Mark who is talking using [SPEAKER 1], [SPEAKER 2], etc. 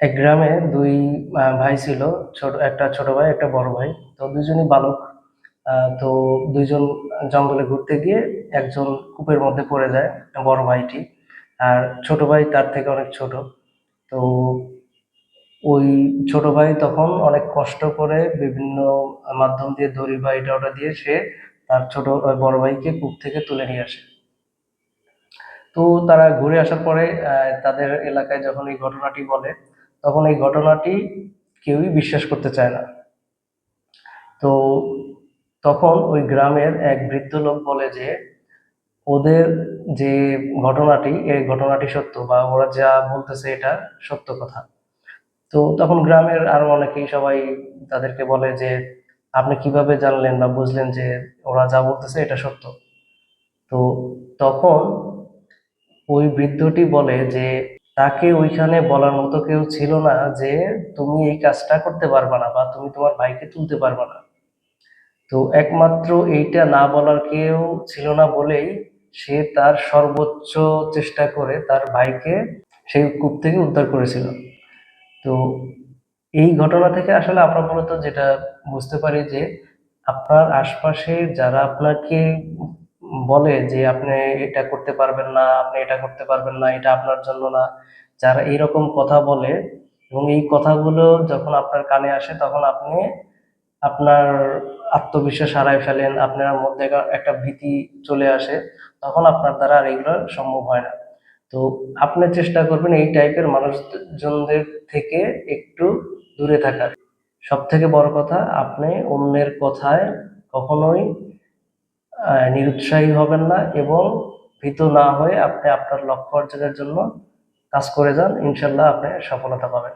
[SPEAKER 1] এক গ্রামে দুই ভাই ছিল, ছোট, একটা ছোট ভাই, একটা বড় ভাই। তো দুজনই বালক। তো দুইজন জঙ্গলে ঘুরতে গিয়ে একজন কূপের মধ্যে পড়ে যায়, বড় ভাইটি। আর ছোট ভাই তার থেকে অনেক ছোট। তো ওই ছোট ভাই তখন অনেক কষ্ট করে বিভিন্ন মাধ্যম দিয়ে দড়ি বা এটা ওটা দিয়ে সে তার ছোট বড় ভাইকে কূপ থেকে তুলে নিয়ে আসে। তো তারা ঘুরে আসার পরে তাদের এলাকায় যখন এই ঘটনাটি বলে তখন এই ঘটনাটি কেউই বিশ্বাস করতে চায় না। তো তখন ওই গ্রামের এক বৃদ্ধ লোক বলে যে, ওদের যে ঘটনাটি, এই ঘটনাটি সত্য বা ওরা যা বলতেছে এটা সত্য কথা। তো তখন গ্রামের আরও অনেকেই সবাই তাদেরকে বলে যে, আপনি কীভাবে জানলেন বা বুঝলেন যে ওরা যা বলতেছে এটা সত্য? তো তখন ওই বৃদ্ধটি বলে যে তাকে ওইখানে বলার মতো কেউ ছিল না যে তুমি এই কাজটা করতে পারবে না বা তুমি তোমার ভাইকে তুলতে পারবে না। তো একমাত্র এইটা না বলার কেউ ছিল না বলেই সে তার সর্বোচ্চ চেষ্টা করে তার ভাইকে সেই কূপ থেকে উদ্ধার করেছিল। তো এই ঘটনা থেকে আসলে আমরা মূলত যেটা বুঝতে পারি যে আপনার আশপাশে যারা আপনাকে বলে যে আপনি এটা করতে পারবেন না, আপনি এটা করতে পারবেন না, এটা আপনার জন্য না। যারা এইরকম কথা বলে এবং এই কথাগুলো যখন আপনার কানে আসে, তখন আপনি আপনার আত্মবিশ্বাস হারায় ফেলেন, আপনার মধ্যে একটা- ভীতি চলে আসে, তখন আপনার দ্বারা আর এগুলো সম্ভব হয় না। তো আপনি চেষ্টা করবেন এই টাইপের মানুষজনদের থেকে একটু দূরে থাকার। সব থেকে বড় কথা, আপনি অন্যের কথায় কখনোই নিরুৎসাহী হবেন না এবং ভীত না হয়ে আপনি আপনার লক্ষ্য অর্জনের জন্য কাজ করে যান। ইনশাল্লাহ আপনি সফলতা পাবেন।